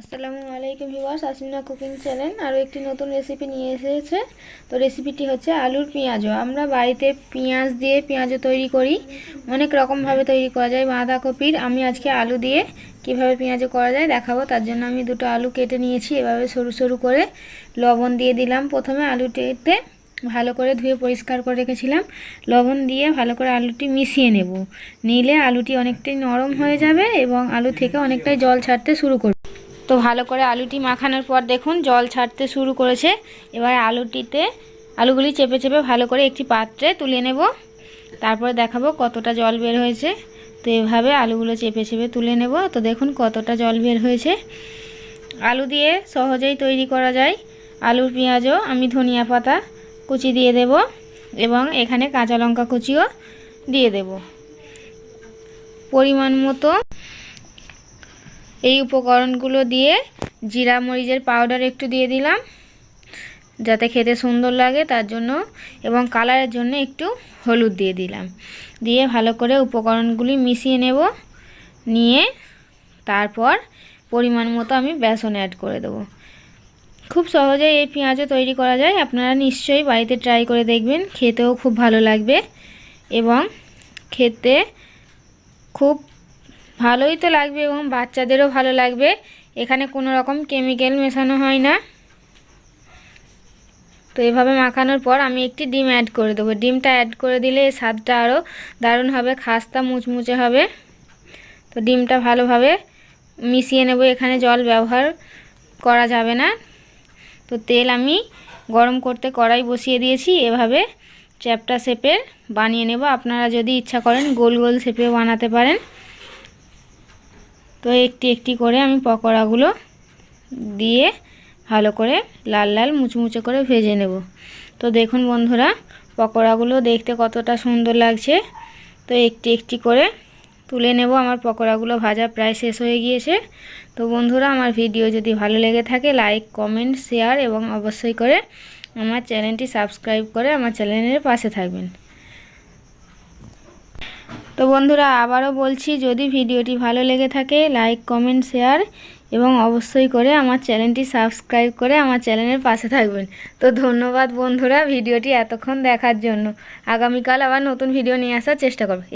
আসসালামু আলাইকুম viewers, Asmina cooking channel. আরও একটি নতুন রেসিপি নিয়ে এসেছে। তো রেসিপিটি হচ্ছে আলুর পেঁয়াজও। আমরা বাড়িতে পেঁয়াজ দিয়ে পেঁয়াজও তৈরি করি। অনেক রকমভাবে তৈরি করা যায় বাঁধাকপির। আমি আজকে আলু দিয়ে কীভাবে পেঁয়াজও করা যায় দেখাবো। তার জন্য আমি দুটো আলু কেটে নিয়েছি। এভাবে সরু সরু করে লবণ দিয়ে দিলাম। প্রথমে আলুটিতে ভালো করে ধুয়ে পরিষ্কার করে রেখেছিলাম। লবণ দিয়ে ভালো করে আলুটি মিশিয়ে নেব। নিলে আলুটি অনেকটাই নরম হয়ে যাবে এবং আলু থেকে অনেকটাই জল ছাড়তে শুরু করবে। তো ভালো করে আলুটি মাখানোর পর দেখুন জল ছাড়তে শুরু করেছে। এবার আলুটিতে, আলুগুলি চেপে চেপে ভালো করে একটি পাত্রে তুলে নেব। তারপরে দেখাবো কতটা জল বের হয়েছে। তো এভাবে আলুগুলো চেপে চেপে তুলে নেব। তো দেখুন কতটা জল বের হয়েছে। আলু দিয়ে সহজেই তৈরি করা যায়। আলুর পেঁয়াজও আমি ধনিয়া পাতা কুচি দিয়ে দেব এবং এখানে কাঁচা লঙ্কা কুচিও দিয়ে দেব। পরিমাণ মতো এই উপকরণগুলো দিয়ে জিরা মরিচের পাউডার একটু দিয়ে দিলাম, যাতে খেতে সুন্দর লাগে তার জন্য, এবং কালারের জন্য একটু হলুদ দিয়ে দিলাম। দিয়ে ভালো করে উপকরণগুলি মিশিয়ে নেব, নিয়ে তারপর পরিমাণ মতো আমি বেসন অ্যাড করে দেবো। খুব সহজেই এই পেঁয়াজও তৈরি করা যায়, আপনারা নিশ্চয়ই বাড়িতে ট্রাই করে দেখবেন, খেতেও খুব ভালো লাগবে, এবং খেতে খুব ভালোই তো লাগবে এবং বাচ্চাদেরও ভালো লাগবে। এখানে কোনো রকম কেমিক্যাল মেশানো হয় না। তো এভাবে মাখানোর পর আমি একটি ডিম অ্যাড করে দেবো। ডিমটা অ্যাড করে দিলে এই স্বাদটা আরও দারুণ হবে, খাস্তা মুচমুচে হবে। তো ডিমটা ভালোভাবে মিশিয়ে নেব। এখানে জল ব্যবহার করা যাবে না। তো তেল আমি গরম করতে কড়াই বসিয়ে দিয়েছি। এভাবে চ্যাপটা শেপের বানিয়ে নেব। আপনারা যদি ইচ্ছা করেন গোল গোল শেপেও বানাতে পারেন। তো একটি একটি করে আমি পকোড়াগুলো দিয়ে ভালো করে লাল লাল মুচমুচে করে ভেজে নেব। তো দেখুন বন্ধুরা, পকোড়াগুলো দেখতে কতটা সুন্দর লাগছে। তো একটি একটি করে তুলে নেব। আমার পকোড়াগুলো ভাজা প্রায় শেষ হয়ে গিয়েছে। তো বন্ধুরা, আমার ভিডিও যদি ভালো লেগে থাকে, লাইক, কমেন্ট, শেয়ার এবং অবশ্যই করে আমার চ্যানেলটি সাবস্ক্রাইব করে আমার চ্যানেলের পাশে থাকবেন। তো বন্ধুরা, আবারও বলছি, যদি ভিডিওটি ভালো লেগে থাকে, লাইক, কমেন্ট, শেয়ার এবং অবশ্যই করে আমার চ্যানেলটি সাবস্ক্রাইব করে আমার চ্যানেলের পাশে থাকবেন। তো ধন্যবাদ বন্ধুরা ভিডিওটি এতক্ষণ দেখার জন্য। আগামীকাল আবার নতুন ভিডিও নিয়ে আসার চেষ্টা করবে।